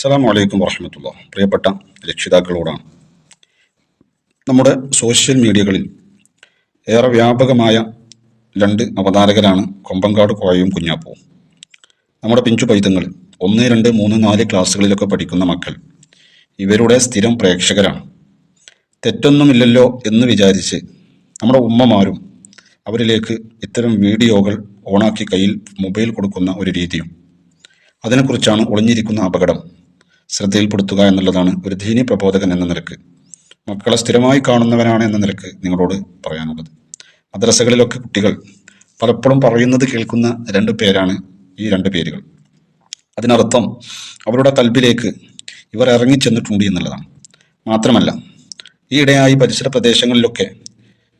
അസ്സാം വലൈക്കും വർഹമത്തുള്ള പ്രിയപ്പെട്ട രക്ഷിതാക്കളോടാണ്. നമ്മുടെ സോഷ്യൽ മീഡിയകളിൽ ഏറെ വ്യാപകമായ രണ്ട് അവതാരകരാണ് കൊമ്പങ്കാട് കോയയും കുഞ്ഞാപ്പവും. നമ്മുടെ പിഞ്ചു പൈതങ്ങൾ ഒന്ന് രണ്ട് മൂന്ന് നാല് ക്ലാസ്സുകളിലൊക്കെ പഠിക്കുന്ന മക്കൾ ഇവരുടെ സ്ഥിരം പ്രേക്ഷകരാണ്. തെറ്റൊന്നുമില്ലല്ലോ എന്ന് വിചാരിച്ച് നമ്മുടെ ഉമ്മമാരും അവരിലേക്ക് ഇത്തരം വീഡിയോകൾ ഓണാക്കി കയ്യിൽ മൊബൈൽ കൊടുക്കുന്ന ഒരു രീതിയും അതിനെക്കുറിച്ചാണ് ഒളിഞ്ഞിരിക്കുന്ന അപകടം. ശ്രദ്ധയിൽപ്പെടുത്തുക എന്നുള്ളതാണ് ഒരു ദീനി പ്രബോധകൻ എന്ന നിലയ്ക്ക്. മക്കളെ സ്ഥിരമായി കാണുന്നവനാണ് എന്ന നിലയ്ക്ക് നിങ്ങളോട് പറയാനുള്ളത്. മദ്രസകളിലൊക്കെ കുട്ടികൾ പലപ്പോഴും പറയുന്നത് കേൾക്കുന്ന രണ്ട് പേരാണ് ഈ രണ്ട് പേരുകൾ. അതിനർത്ഥം അവരുടെ കൽബിലേക്ക് ഇവർ ഇറങ്ങിച്ചെന്നിട്ടുണ്ട് എന്നുള്ളതാണ്. മാത്രമല്ല ഈയിടെയായി പരിസര പ്രദേശങ്ങളിലൊക്കെ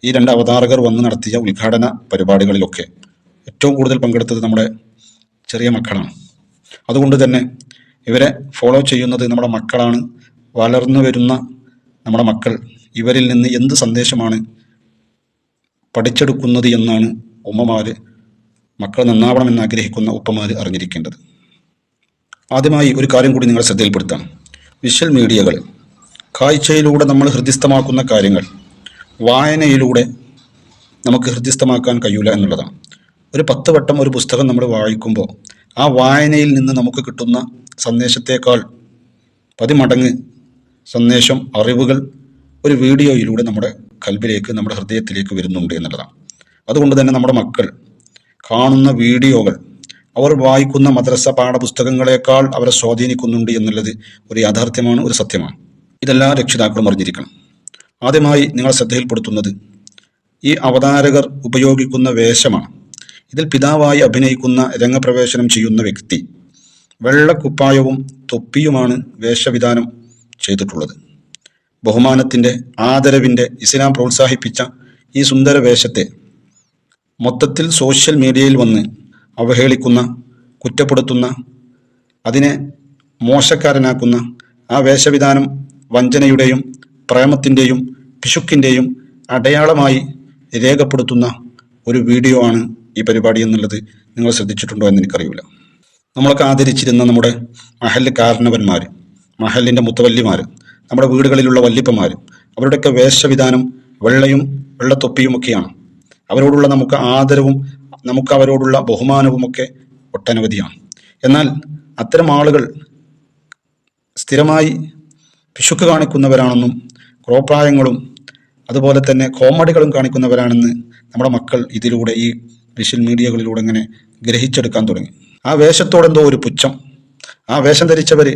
ഈ രണ്ട് അവതാരകർ വന്ന് നടത്തിയ ഉദ്ഘാടന പരിപാടികളിലൊക്കെ ഏറ്റവും കൂടുതൽ പങ്കെടുത്തത് നമ്മുടെ ചെറിയ മക്കളാണ്. അതുകൊണ്ട് തന്നെ ഇവരെ ഫോളോ ചെയ്യുന്നത് നമ്മുടെ മക്കളാണ്. വളർന്നു വരുന്ന നമ്മുടെ മക്കൾ. ഇവരിൽ നിന്ന് എന്ത് സന്ദേശമാണ് പഠിച്ചെടുക്കുന്നത് എന്നാണ് ഉമ്മമാര് മക്കൾ നന്നാവണമെന്ന് ആഗ്രഹിക്കുന്ന ഉപ്പമാർ അറിഞ്ഞിരിക്കേണ്ടത്. ആദ്യമായി ഒരു കാര്യം കൂടി നിങ്ങൾ ശ്രദ്ധയിൽപ്പെടുത്താം. വിഷ്വൽ മീഡിയകൾ കാഴ്ചയിലൂടെ നമ്മൾ ഹൃദ്യസ്ഥമാക്കുന്ന കാര്യങ്ങൾ വായനയിലൂടെ നമുക്ക് ഹൃദ്യസ്ഥമാക്കാൻ കഴിയൂല എന്നുള്ളതാണ്. ഒരു പത്ത് വട്ടം ഒരു പുസ്തകം നമ്മൾ വായിക്കുമ്പോൾ ആ വായനയിൽ നിന്ന് നമുക്ക് കിട്ടുന്ന സന്ദേശത്തേക്കാൾ പതിമടങ്ങ് സന്ദേശം അറിവുകൾ ഒരു വീഡിയോയിലൂടെ നമ്മുടെ കൽബിലേക്ക് നമ്മുടെ ഹൃദയത്തിലേക്ക് വരുന്നുണ്ട് എന്നുള്ളതാണ്. അതുകൊണ്ട് തന്നെ നമ്മുടെ മക്കൾ കാണുന്ന വീഡിയോകൾ അവർ വായിക്കുന്ന മദ്രസ പാഠപുസ്തകങ്ങളെക്കാൾ അവരെ സ്വാധീനിക്കുന്നുണ്ട് എന്നുള്ളത് ഒരു യാഥാർത്ഥ്യമാണ് ഒരു സത്യമാണ്. ഇതെല്ലാ രക്ഷിതാക്കളും അറിഞ്ഞിരിക്കണം. ആദ്യമായി നിങ്ങൾ ശ്രദ്ധയിൽപ്പെടുത്തുന്നത് ഈ അവതാരകർ ഉപയോഗിക്കുന്ന വേഷമാണ്. ഇതിൽ പിതാവായി അഭിനയിക്കുന്ന രംഗപ്രവേശനം ചെയ്യുന്ന വ്യക്തി വെള്ളക്കുപ്പായവും തൊപ്പിയുമാണ് വേഷവിധാനം ചെയ്തിട്ടുള്ളത്. ബഹുമാനത്തിന്റെ ആദരവിന്റെ ഇസ്ലാം പ്രോത്സാഹിപ്പിച്ച ഈ സുന്ദര വേഷത്തെ മൊത്തത്തിൽ സോഷ്യൽ മീഡിയയിൽ വന്ന് അവഹേളിക്കുന്ന കുറ്റപ്പെടുത്തുന്ന അതിനെ മോശക്കാരനാക്കുന്ന ആ വേഷവിധാനം വഞ്ചനയുടെയും പ്രേമത്തിന്റെയും പിശുക്കിന്റെയും അടയാളമായി രേഖപ്പെടുത്തുന്ന ഒരു വീഡിയോ ആണ് ഈ പരിപാടി എന്നുള്ളത് നിങ്ങൾ ശ്രദ്ധിച്ചിട്ടുണ്ടോ എന്ന് എനിക്കറിയില്ല. നമ്മളൊക്കെ ആദരിച്ചിരുന്ന നമ്മുടെ മഹൽ കാരണവന്മാർ മഹലിന്റെ മുത്തവല്ലിമാർ നമ്മുടെ വീടുകളിലുള്ള വല്ലിപ്പന്മാർ അവരുടെയൊക്കെ വേഷവിധാനം വെള്ളയും വെള്ളത്തൊപ്പിയുമൊക്കെയാണ്. അവരോടുള്ള നമുക്ക് ആദരവും നമുക്ക് അവരോടുള്ള ബഹുമാനവുമൊക്കെ ഒട്ടനവധിയാണ്. എന്നാൽ അത്തരം ആളുകൾ സ്ഥിരമായി പിശുക്ക് കാണിക്കുന്നവരാണെന്നും ക്രോപ്രായങ്ങളും അതുപോലെ തന്നെ കോമഡികളും കാണിക്കുന്നവരാണെന്ന് നമ്മുടെ മക്കൾ ഇതിലൂടെ ഈ വിഷ്വൽ മീഡിയകളിലൂടെ ഇങ്ങനെ ഗ്രഹിച്ചെടുക്കാൻ തുടങ്ങി. ആ വേഷത്തോടെന്തോ ഒരു പുച്ഛം. ആ വേഷം ധരിച്ചവർ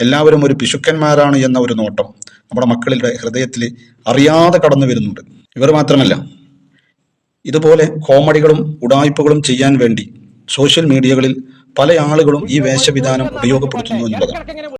എല്ലാവരും ഒരു പിശുക്കന്മാരാണ് എന്ന ഒരു നോട്ടം നമ്മുടെ മക്കളുടെ ഹൃദയത്തിൽ അറിയാതെ കടന്നു വരുന്നുണ്ട്. ഇവർ മാത്രമല്ല ഇതുപോലെ കോമഡികളും ഉടായ്പകളും ചെയ്യാൻ വേണ്ടി സോഷ്യൽ മീഡിയകളിൽ പല ആളുകളും ഈ വേഷവിധാനം ഉപയോഗപ്പെടുത്തുന്നു എന്നുള്ളതാണ്.